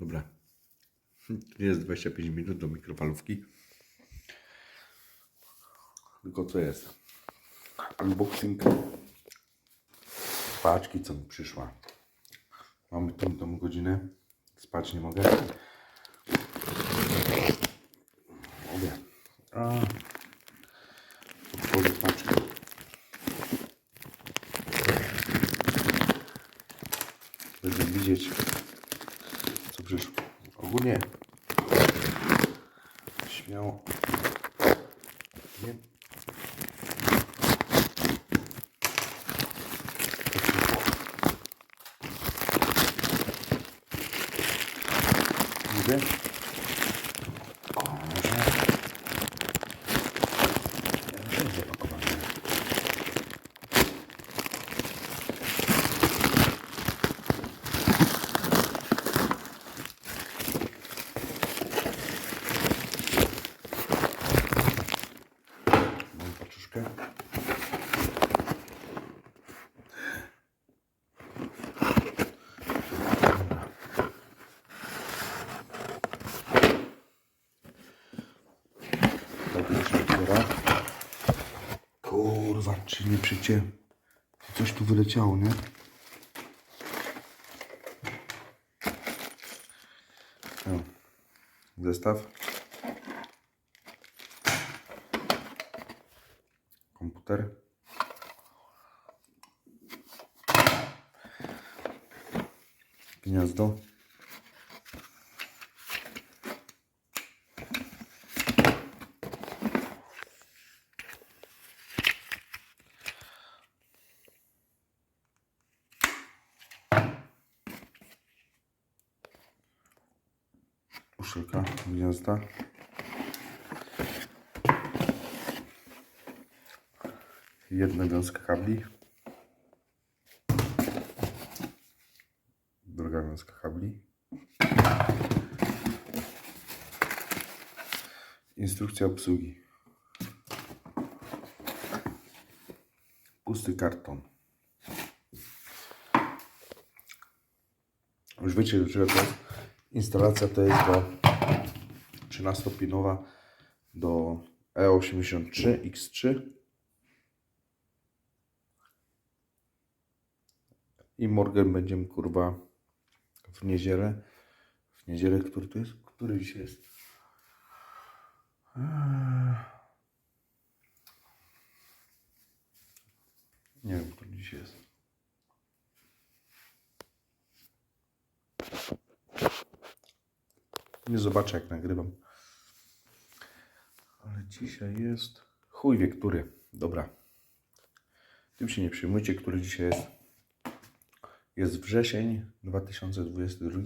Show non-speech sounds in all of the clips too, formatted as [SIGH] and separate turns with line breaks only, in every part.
Dobra. Jest 25 minut do mikrofalówki. Tylko co jest? Unboxing paczki, co mi przyszła. Mamy tą, tą godzinę. Spać nie mogę. Mogę. A. Otworzę paczkę. Będę widzieć, co przyszło. Ogólnie śmiało. Nie. Mówię? O, może. Ja wiem, że zapakowane. Mam paczuszkę. Dobra, się otwiera. Czy nie przycie... Coś tu wyleciało, nie? O, zestaw. Komputer. Gniazdo. Uszylka gniazda. Jedna wiązka kabli. Druga wiązka kabli. Instrukcja obsługi. Pusty karton. Już wiecie, że to. Instalacja to jest do 13-pinowa do E E83 X3 i Morgan będziemy kurwa w niedzielę w niedzielę, który to jest? Który dzisiaj jest? Eee. Nie wiem, który dzisiaj jest. Nie zobaczę jak nagrywam. Dzisiaj jest. Chuj wie który. Dobra. Tym się nie przejmujcie, który dzisiaj jest. Jest wrzesień 2022.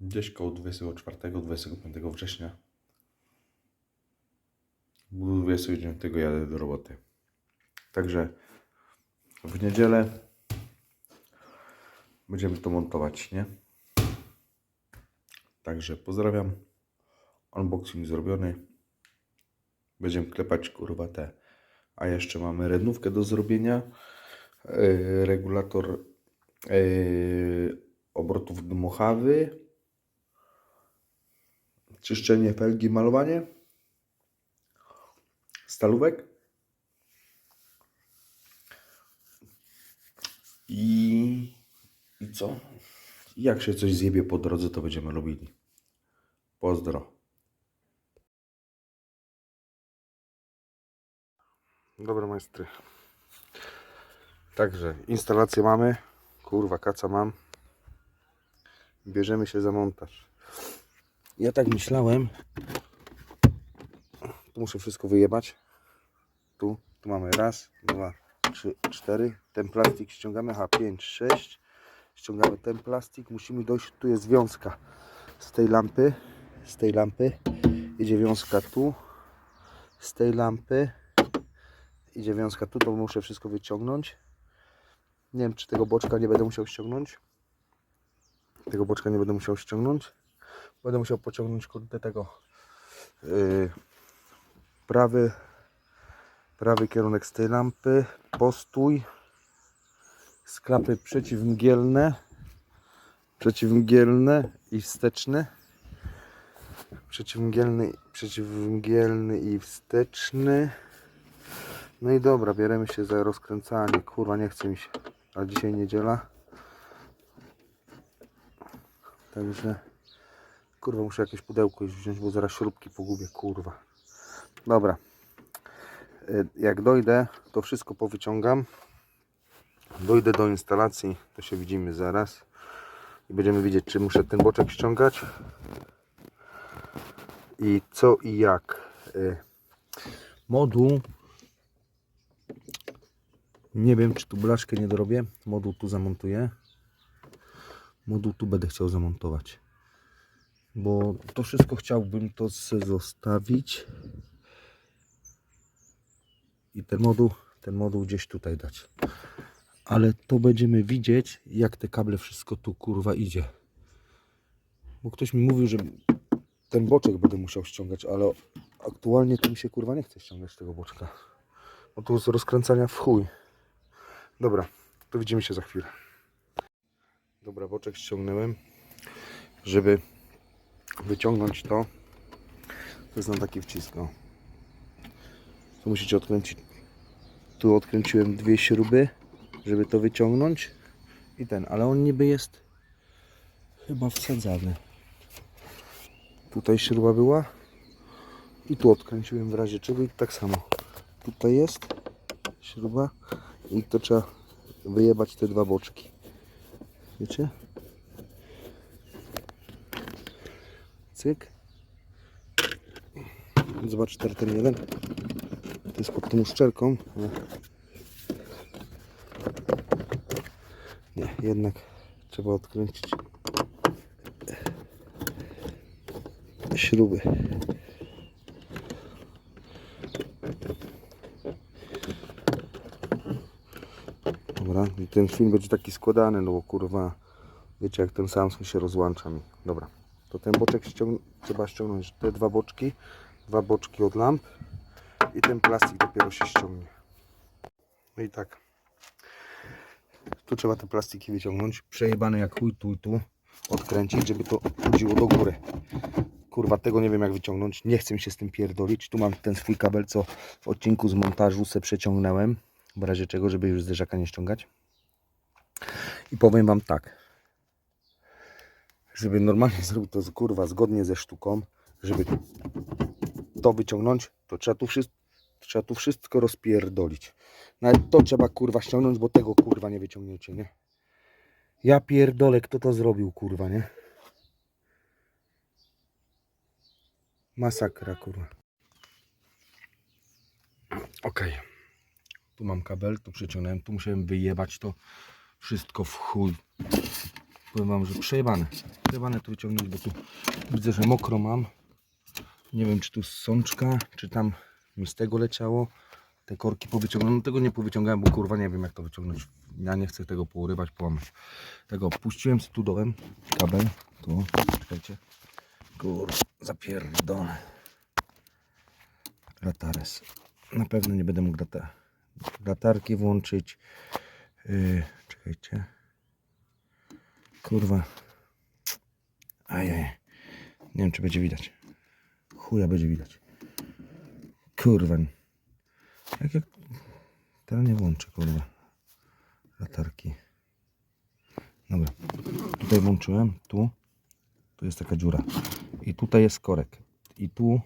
Gdzieś koło 24-25 września. 29 jadę do roboty. Także w niedzielę będziemy to montować, nie? Także pozdrawiam. Unboxing zrobiony. Będziemy klepać kurwa te. A jeszcze mamy rednówkę do zrobienia. Yy, regulator yy, obrotów dmuchawy. Czyszczenie felgi, malowanie. Stalówek. I, I co? Jak się coś zjebie po drodze, to będziemy robili. Pozdro. Dobra, majstry. Także instalację mamy. Kurwa, kaca mam. Bierzemy się za montaż. Ja tak myślałem. Tu muszę wszystko wyjebać. Tu, tu mamy raz, dwa, trzy, cztery. Ten plastik ściągamy. Aha, pięć, sześć. Ściągamy ten plastik. Musimy dojść. Tu jest wiązka z tej lampy. Z tej lampy. Idzie wiązka tu. Z tej lampy. Idzie wiązka tu. Muszę wszystko wyciągnąć. Nie wiem, czy tego boczka nie będę musiał ściągnąć. Tego boczka nie będę musiał ściągnąć. Będę musiał pociągnąć kurde tego. Yy, prawy prawy kierunek z tej lampy, postój, sklapy przeciwmgielne, przeciwmgielne i wsteczne. Przeciwmgielny, przeciwmgielny i wsteczny. No i dobra, bierzemy się za rozkręcanie. Kurwa, nie chce mi się. A dzisiaj niedziela. Także, kurwa, muszę jakieś pudełko już wziąć, bo zaraz śrubki pogubię, kurwa. Dobra. Y, Jak dojdę, to wszystko powyciągam. Dojdę do instalacji, to się widzimy zaraz. I będziemy widzieć, czy muszę ten boczek ściągać. I co i jak. Y, Moduł. Nie wiem, czy tu blaszkę nie dorobię. Moduł tu zamontuję. Moduł tu będę chciał zamontować. Bo to wszystko chciałbym to zostawić. I ten moduł, ten moduł gdzieś tutaj dać. Ale to będziemy widzieć, jak te kable wszystko tu kurwa idzie. Bo ktoś mi mówił, że ten boczek będę musiał ściągać, ale aktualnie to mi się kurwa nie chce ściągać tego boczka. Bo tu z rozkręcania w chuj. Dobra, to widzimy się za chwilę. Dobra, boczek ściągnąłem. Żeby wyciągnąć to, to jest na taki wcisk. Tu musicie odkręcić. Tu odkręciłem dwie śruby, żeby to wyciągnąć. I ten, ale on niby jest chyba wsadzany. Tutaj śruba była. I tu odkręciłem w razie czego i tak samo. Tutaj jest śruba i to trzeba wyjebać te dwa boczki. Wiecie? Cyk. Zobacz ten jeden. To jest pod tą uszczelką. Nie, jednak trzeba odkręcić śruby. Dobra, i ten film będzie taki składany, no bo kurwa, wiecie jak ten Samsung się rozłącza mi. Dobra, to ten boczek ściąg trzeba ściągnąć, te dwa boczki, dwa boczki od lamp i ten plastik dopiero się ściągnie. No i tak, tu trzeba te plastiki wyciągnąć, przejebane jak chuj tu i tu, odkręcić, żeby to chodziło do góry. Kurwa, tego nie wiem jak wyciągnąć, nie chcę mi się z tym pierdolić. Tu mam ten swój kabel, co w odcinku z montażu se przeciągnąłem, w razie czego, żeby już zderzaka nie ściągać. I powiem Wam tak, żeby normalnie [LAUGHS] zrobić to kurwa zgodnie ze sztuką, żeby to wyciągnąć, to trzeba tu wszystko, trzeba tu wszystko rozpierdolić. Nawet to trzeba kurwa ściągnąć, bo tego kurwa nie wyciągniecie, nie? Ja pierdolę, kto to zrobił, kurwa, nie? Masakra, kurwa. Okej. Tu mam kabel, tu przeciągnąłem, tu musiałem wyjebać to wszystko w chuj. Powiem wam, że przejebane. Przejebane to wyciągnąć, bo tu widzę, że mokro mam. Nie wiem, czy tu sączka, czy tam mi z tego leciało. Te korki powyciągnąłem. No tego nie powyciągałem, bo kurwa nie wiem jak to wyciągnąć. Ja nie chcę tego pourywać, połamać. Tego puściłem z tu dołem kabel. Tu, czekajcie. Kurwa, zapierdolę. Latares. Na pewno nie będę mógł lata latarki włączyć. Yy, czekajcie. Kurwa. Ajaj. Nie wiem, czy będzie widać. Chuja będzie widać. Kurwa. Jak. Teraz nie włączę, kurwa. Latarki. Dobra. Tutaj włączyłem. Tu. Tu jest taka dziura. I tutaj jest korek. I tu.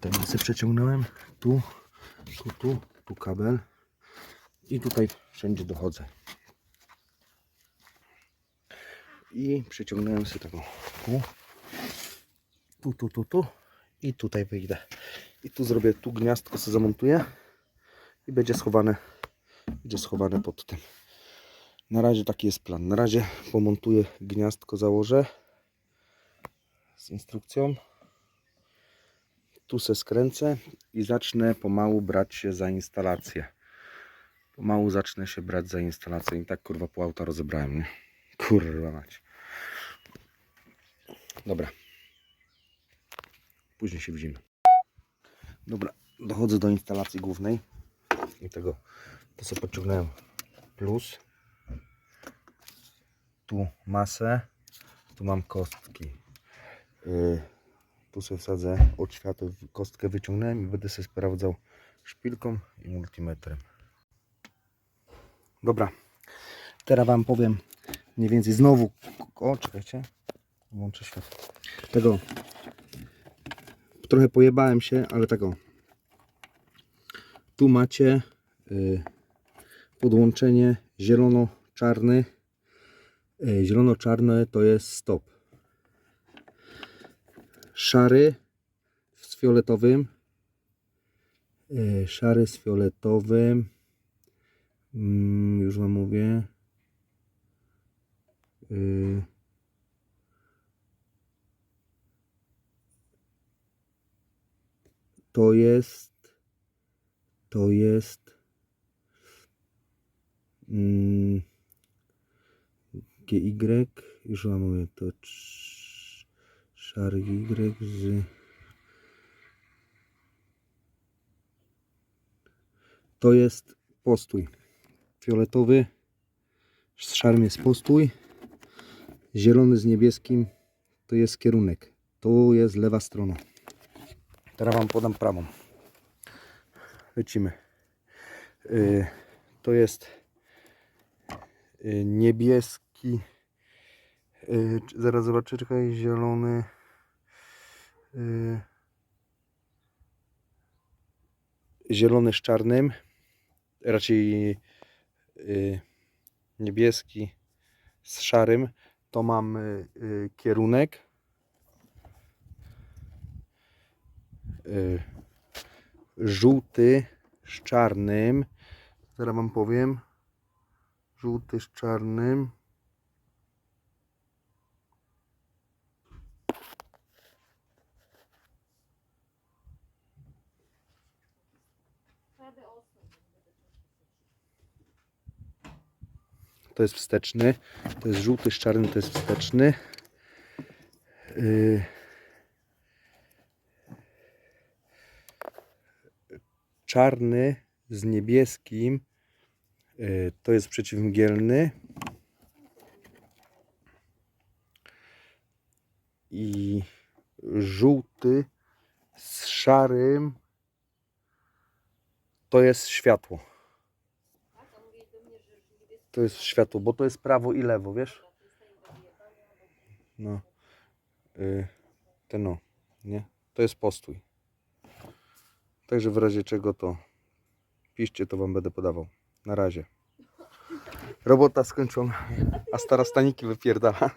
Ten sobie przeciągnąłem. Tu. Tu, tu. Tu kabel. I tutaj wszędzie dochodzę. I przyciągnąłem sobie taką tu, tu, tu, tu, tu i tutaj wyjdę. I tu zrobię, tu gniazdko sobie zamontuję i będzie schowane, będzie schowane pod tym. Na razie taki jest plan. Na razie pomontuję gniazdko, założę z instrukcją. Tu se skręcę i zacznę pomału brać się za instalację. Pomału zacznę się brać za instalację. I tak kurwa pół auta rozebrałem, nie? Kurwa mać. Dobra. Później się widzimy. Dobra, dochodzę do instalacji głównej. I tego, to sobie podciągnąłem plus. tu masę, tu mam kostki. Y, tu sobie wsadzę od światła, kostkę wyciągnąłem i będę sobie sprawdzał szpilką i multimetrem. Dobra, teraz Wam powiem mniej więcej znowu, o czekajcie, włączę światło. Tego, trochę pojebałem się, ale tego, tu macie y, podłączenie zielono-czarny. Y, Zielono-czarne to jest stop. Szary z fioletowym. Y, Szary z fioletowym. Mm, Już wam mówię. Y, To jest to jest mm, GY, już wam mówię, to szary Y z to jest postój fioletowy z szarym jest postój zielony z niebieskim to jest kierunek to jest lewa strona teraz wam podam prawą lecimy. Y, To jest y, niebieski. y, Zaraz zobaczę, czekaj, zielony. Zielony z czarnym. Raczej niebieski z szarym. To mam kierunek. Żółty z czarnym. Zaraz wam powiem. Żółty z czarnym. To jest wsteczny. To jest żółty z czarnym, to jest wsteczny. Yy. Czarny z niebieskim y, to jest przeciwmgielny i żółty z szarym to jest światło to jest światło, bo to jest prawo i lewo, wiesz? No. Y, te no, nie? To jest postój. Także w razie czego to piszcie, to wam będę podawał. Na razie. Robota skończona, a stara staniki wypierdala.